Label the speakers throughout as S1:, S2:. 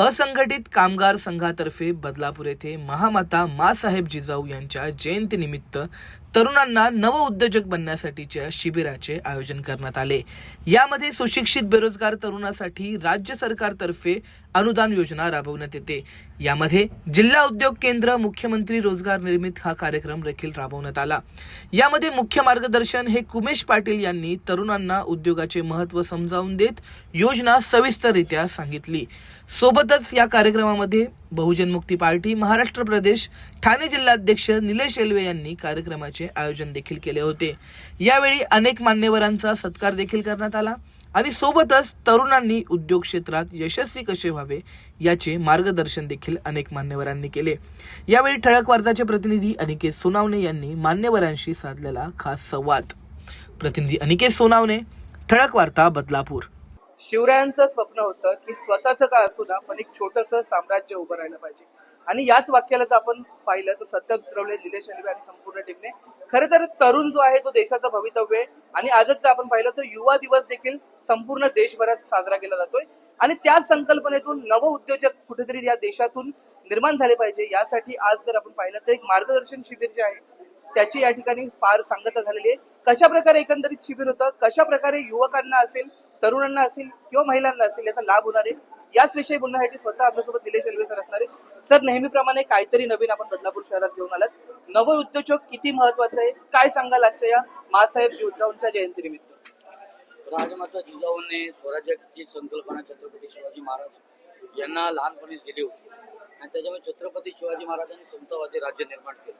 S1: असंघटित कामगार संघातर्फे बदलापूर येथे महामाता मासाहेब जिजाऊ यांच्या जयंतीनिमित्त तरुणांना नवउद्योजक बनण्यासाठीच्या शिबिराचे आयोजन करण्यात आले. यामध्ये सुशिक्षित बेरोजगार तरुणासाठी राज्य सरकारतर्फे अनुदान योजना राबवण्यात येते. यामध्ये जिल्हा उद्योग केंद्र मुख्यमंत्री रोजगार निर्मित हा कार्यक्रम देखील राबवण्यात आला. यामध्ये मुख्य मार्गदर्शन हे कुमेश पाटील यांनी तरुणांना उद्योगाचे महत्त्व समजावून देत योजना सविस्तररित्या सांगितली. सोबतच या कार्यक्रमामध्ये बहुजन मुक्ती पार्टी महाराष्ट्र प्रदेश ठाणे जिल्हाध्यक्ष निलेश एल्वे यांनी कार्यक्रमाचे आयोजन देखील केले होते. यावेळी अनेक मान्यवरांचा सत्कार देखील करण्यात आला आणि सोबतच तरुणांनी उद्योग क्षेत्रात यशस्वी कसे व्हावे याचे मार्गदर्शन देखील अनेक मान्यवरांनी केले. यावेळी ठळक वार्ताचे प्रतिनिधी अनिकेत सोनावणे यांनी मान्यवरांशी साधलेला खास संवाद. प्रतिनिधी अनिकेत सोनावणे ठळक वार्ता बदलापूर.
S2: शिवरायांचं स्वप्न होतं की स्वतःचं काय असू ना पण एक छोटस साम्राज्य उभं राहिलं पाहिजे. आणि याच वाक्याला जर आपण पाहिलं तर सत्य उतरवले निलेश अलिबे आणि संपूर्ण टीमने खरं तर तरुण जो आहे तो देशाचं भवितव्य आहे. आणि आजच जर आपण पाहिलं तर युवा दिवस देखील संपूर्ण देशभरात साजरा केला जातोय. आणि त्याच संकल्पनेतून नव उद्योजक कुठेतरी या देशातून निर्माण झाले पाहिजे. यासाठी आज जर आपण पाहिलं तर एक मार्गदर्शन शिबिर जे आहे त्याची या ठिकाणी फार सांगता झालेली आहे. कशा प्रकारे एकंदरीत शिबिर होतं? कशा प्रकारे युवकांना असेल तरुणांना असेल किंवा महिलांना असेल याचा लाभ होणार आहे. याच विषयी बोलण्यासाठी स्वतः आपल्यासोबत निलेश रेल्वे सर असणार आहे सर नेहमीप्रमाणे काहीतरी नवीन आपण बदलापूर शहरात घेऊन आलात. नव उद्योजक किती महत्वाचं आहे? काय सांगाल आजच्या या मासाहेब जिजाऊंच्या जयंतीनिमित्त?
S3: राजमाता जिजाऊने स्वराज्याची संकल्पना छत्रपती शिवाजी महाराज यांना लहानपणीच दिली होती. आणि त्याच्यामुळे छत्रपती शिवाजी महाराजांनी समतावादी राज्य निर्माण केलं.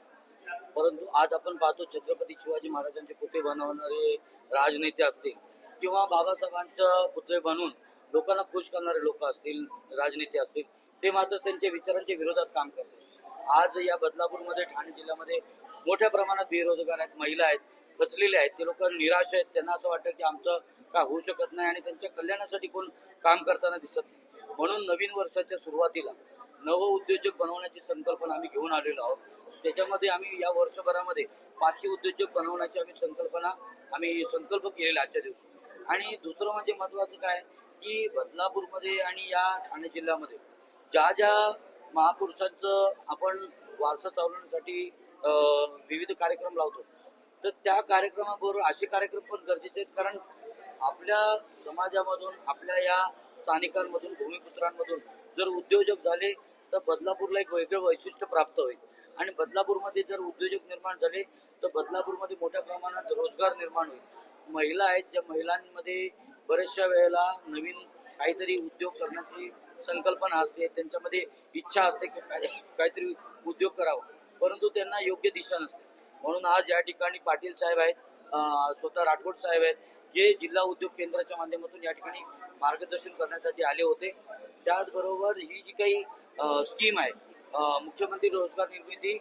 S3: परंतु आज आपण पाहतो छत्रपती शिवाजी महाराजांचे पुते बनवणारे राजनेते असतील किंवा बाबासाहेबांचं पुतळे बनून लोकांना खुश करणारे लोक असतील राजनेते असतील ते मात्र त्यांच्या विचारांच्या विरोधात काम करते आज या बदलापूरमध्ये ठाणे जिल्ह्यामध्ये मोठ्या प्रमाणात बेरोजगार आहेत महिला आहेत खचलेले आहेत. ते लोक निराश आहेत. त्यांना असं वाटतं की आमचं काय होऊ शकत नाही आणि त्यांच्या कल्याणासाठी कोण काम करताना दिसत नाही. म्हणून नवीन वर्षाच्या सुरुवातीला नव उद्योजक बनवण्याची संकल्पना आम्ही घेऊन आलेलो आहोत. त्याच्यामध्ये आम्ही या वर्षभरामध्ये पाचशे उद्योजक बनवण्याची आम्ही संकल्पना आम्ही संकल्प केलेला आजच्या दिवशी. आणि दुसरं म्हणजे महत्वाचं काय की बदलापूरमध्ये आणि या ठाणे जिल्ह्यामध्ये ज्या ज्या महापुरुषांचं आपण वारसा चालवण्यासाठी विविध कार्यक्रम लावतो तर त्या कार्यक्रमाबरोबर असे कार्यक्रम पण गरजेचे आहेत. कारण आपल्या समाजामधून आपल्या या स्थानिकांमधून भूमिपुत्रांमधून जर उद्योजक झाले तर बदलापूरला एक वेगळं वैशिष्ट्य प्राप्त होईल. आणि बदलापूरमध्ये जर उद्योजक निर्माण झाले तर बदलापूरमध्ये मोठ्या प्रमाणात रोजगार निर्माण होईल. महिला आहेत ज्या महिलांमध्ये बऱ्याचशा वेळेला नवीन काहीतरी उद्योग करण्याची संकल्पना असते. त्यांच्यामध्ये इच्छा असते की काय काहीतरी उद्योग करावा. परंतु त्यांना योग्य दिशा नसते. म्हणून आज या ठिकाणी पाटील साहेब आहेत स्वतः राठोड साहेब आहेत जे जिल्हा उद्योग केंद्राच्या माध्यमातून या ठिकाणी मार्गदर्शन करण्यासाठी आले होते. त्याचबरोबर ही जी काही स्कीम आहे मुख्यमंत्री रोजगार निर्मिती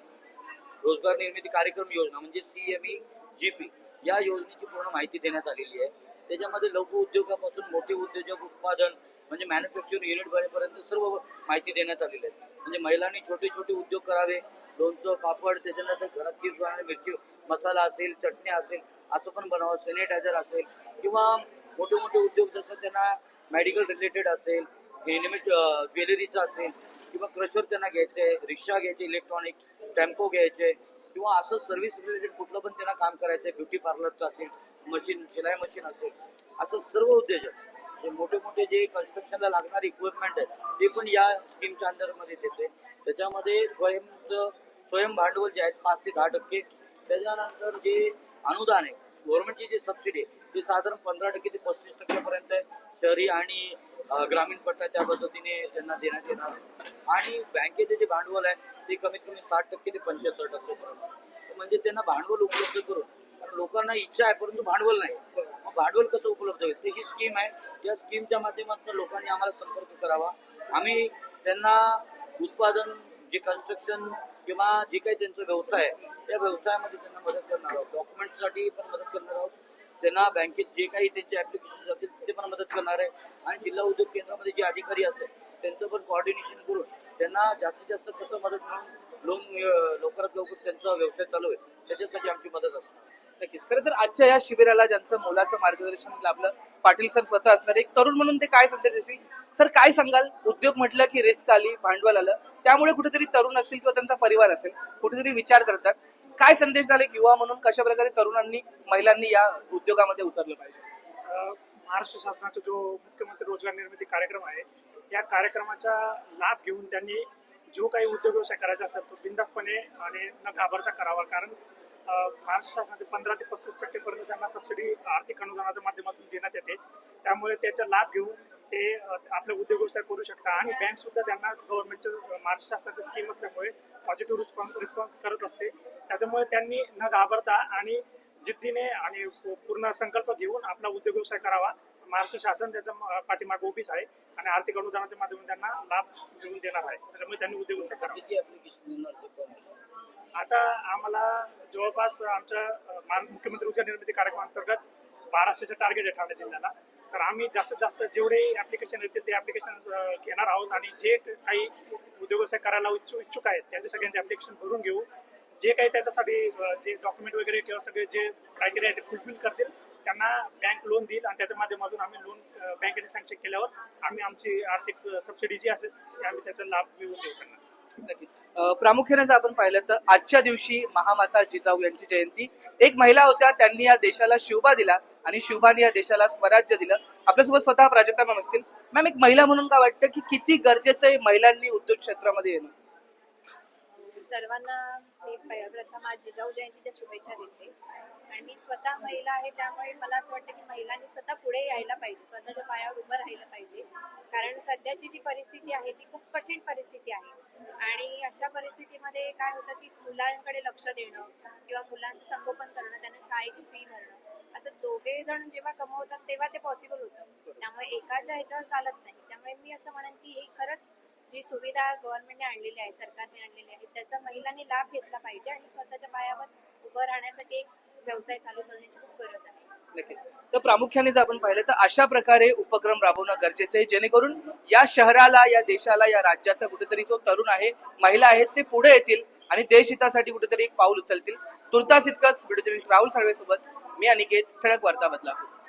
S3: रोजगार निर्मिती कार्यक्रम योजना म्हणजे C M E G P या योजनेची पूर्ण माहिती देण्यात आलेली आहे. त्याच्यामध्ये लघु उद्योगापासून मोठे उद्योजक उत्पादन म्हणजे मॅन्युफॅक्चरिंग युनिट पर्यंत सर्व माहिती देण्यात आलेली आहे. म्हणजे महिलांनी छोटे छोटे उद्योग करावे लोणचं पापड त्याच्यानंतर घरात चीज बनवणे मिरची मसाला असेल चटणी असेल असं पण बनावं सॅनिटायझर असेल किंवा मोठे मोठे उद्योग जसं त्यांना मेडिकल रिलेटेड असेल निमित ज्वेलरीचं असेल किंवा क्रशर त्यांना घ्यायचे रिक्षा घ्यायचे इलेक्ट्रॉनिक टेम्पो घ्यायचे किंवा असं सर्व्हिस रिलेटेड कुठलं पण त्यांना काम करायचं आहे ब्युटी पार्लरचं असेल मशीन शिलाई मशीन असेल असं सर्व उद्योजक. जे मोठे मोठे जे कन्स्ट्रक्शनला लागणारे इक्विपमेंट आहेत ते पण या स्कीमच्या अंडरमध्ये येते त्याच्यामध्ये स्वयंचं स्वयं भांडवल जे आहेत पाच ते दहा टक्के. त्याच्यानंतर जे अनुदान आहे गव्हर्नमेंटची जी सबसिडी आहे ते साधारण पंधरा टक्के ते पस्तीस टक्क्यापर्यंत आहे. शहरी आणि ग्रामीण पट्टा त्या पद्धतीने त्यांना देण्यात येणार आणि बँकेचे जे भांडवल आहे ते कमीत कमी साठ टक्के ते पंच्याहत्तर टक्के पर्यंत म्हणजे त्यांना भांडवल उपलब्ध करून कारण लोकांना इच्छा आहे परंतु भांडवल नाही. मग भांडवल कसं उपलब्ध होईल? तर ही स्कीम आहे. या स्कीमच्या माध्यमातून लोकांनी आम्हाला संपर्क करावा. आम्ही त्यांना उत्पादन जे कन्स्ट्रक्शन किंवा जे काही त्यांचा व्यवसाय आहे त्या व्यवसायामध्ये त्यांना मदत करणार आहोत. डॉक्युमेंटसाठी पण मदत करणार आहोत. त्यांना बँकेत जे काही त्यांचे ऍप्लिकेशन असतील ते पण मदत करणार आहे. आणि जिल्हा उद्योग केंद्रामध्ये जे अधिकारी असतात त्यांचं पण कोऑर्डिनेशन करून त्यांना जास्तीत जास्त कसं मदत मिळून लोन लवकरात लवकर त्यांचा व्यवसाय चालू आहे त्याच्यासाठी आमची मदत असते.
S2: नक्कीच. खरं तर आजच्या या शिबिराला ज्यांचं मोलाचं मार्गदर्शन लाभलं पाटील सर स्वतः असणार एक तरुण म्हणून ते काय संदेश देशील सर काय सांगाल? उद्योग म्हटलं की रिस्क आली भांडवल आलं. त्यामुळे कुठेतरी तरुण असतील किंवा त्यांचा परिवार असेल कुठेतरी विचार करतात. काय संदेश झाले? युवा म्हणून कशा प्रकारे तरुणांनी महिलांनी या उद्योगामध्ये उतरलं पाहिजे?
S4: महाराष्ट्र शासनाचा जो मुख्यमंत्री रोजगार निर्मिती कार्यक्रम आहे या कार्यक्रमाचा लाभ घेऊन त्यांनी जो काही उद्योग व्यवसाय करायचा असेल तो बिंदासपणे आणि न घाबरता करावा. कारण महाराष्ट्र शासनाचे पंधरा ते पस्तीस टक्केपर्यंत त्यांना सबसिडी आर्थिक अनुदानाच्या माध्यमातून देण्यात येते. त्यामुळे त्याचा लाभ घेऊन ते आपले उद्योग व्यवसाय करू शकतात आणि बँक सुद्धा त्यांना गव्हर्नमेंटच्या महाराष्ट्र शासनाची स्कीम असल्यामुळे पॉझिटिव्ह रिस्पॉन्स रिस्पॉन्स करत असते. त्याच्यामुळे त्यांनी न घाबरता आणि जिद्दीने आणि पूर्ण संकल्प घेऊन आपला उद्योग व्यवसाय करावा. महाराष्ट्र शासन त्याच्या म- पाठीमागे उभीच आहे आणि आर्थिक अनुदानाच्या माध्यमातून त्यांना लाभ घेऊन देणार आहे. त्याच्यामुळे त्यांनी उद्योग व्यवसाय करावा. आता आम्हाला जवळपास आमच्या मुख्यमंत्री रोजगार निर्मिती कार्यक्रमांतर्गत बाराशेचं टार्गेट आहे ठाणे जिल्ह्याला. तर आम्ही जास्तीत जास्त जेवढे ऍप्लिकेशन येतील ते ऍप्लिकेशन घेणार आहोत आणि जे काही उद्योग करायला इच्छुक इच्छुक आहेत त्यांचे सगळ्यांचे ऍप्लिकेशन भरून घेऊ. जे काही त्याच्यासाठी जे डॉक्युमेंट वगैरे किंवा सगळे जे क्रायटेरिया ते फुलफिल करतील त्यांना बँक लोन देईल आणि त्याच्या माध्यमातून आम्ही लोन बँकेने सँक्शन केल्यावर आम्ही आमची आर्थिक सबसिडी जी असेल ते आम्ही त्याचा लाभ मिळवून देऊ त्यांना.
S2: प्रामुख्याने जर आपण पाहिलं तर आजच्या दिवशी महामाता जिजाऊ यांची जयंती. एक महिला होत्या त्यांनी या देशाला शिवबा दिला. आणि शिवबानी या देशाला स्वराज्य दिलं. आपल्यासोबत स्वतः प्राजक्ता मॅम असतील. मॅम एक महिला म्हणून काय वाटतं की किती गरजेचं आहे महिलांनी उद्योग क्षेत्रामध्ये येणं?
S5: सर्वांना मी प्रथम आज जिजाऊ जयंतीच्या शुभेच्छा देते. आणि मी स्वतः महिला आहे त्यामुळे मला असं वाटतं की महिलांनी स्वतः पुढे यायला पाहिजे. स्वतःच्या पायावर उभं राहिलं पाहिजे. कारण सध्याची जी परिस्थिती आहे ती खूप कठीण परिस्थिती आहे. आणि अशा परिस्थितीमध्ये काय होतं की मुलांकडे लक्ष देणं किंवा मुलांचं संगोपन करणं त्यांना शाळेची फी भरणं असं दोघे जण जेव्हा कमवतात तेव्हा ते पॉसिबल होतं. त्यामुळे एकाच्या ह्याच्यावर चालत नाही. त्यामुळे मी असं म्हणेन की ही खरंच जी सुविधा गव्हर्नमेंटने आणलेली आहे सरकारने आणलेली आहे त्याचा महिलांनी लाभ घेतला पाहिजे आणि स्वतःच्या पायावर उभं राहण्यासाठी एक व्यवसाय चालू करण्याची खूप गरज आहे.
S2: नक्कीच. तर प्रामुख्याने जर आपण पाहिलं तर अशा प्रकारे उपक्रम राबवणं गरजेचं आहे जेणेकरून या शहराला या देशाला या राज्याचा कुठेतरी जो तरुण आहे महिला आहेत ते पुढे येतील आणि देशहितासाठी कुठेतरी एक पाऊल उचलतील. तुर्तास इतकंच. राहुल साळवे सोबत मी अनिकेत ठळक वार्ता बदलापूर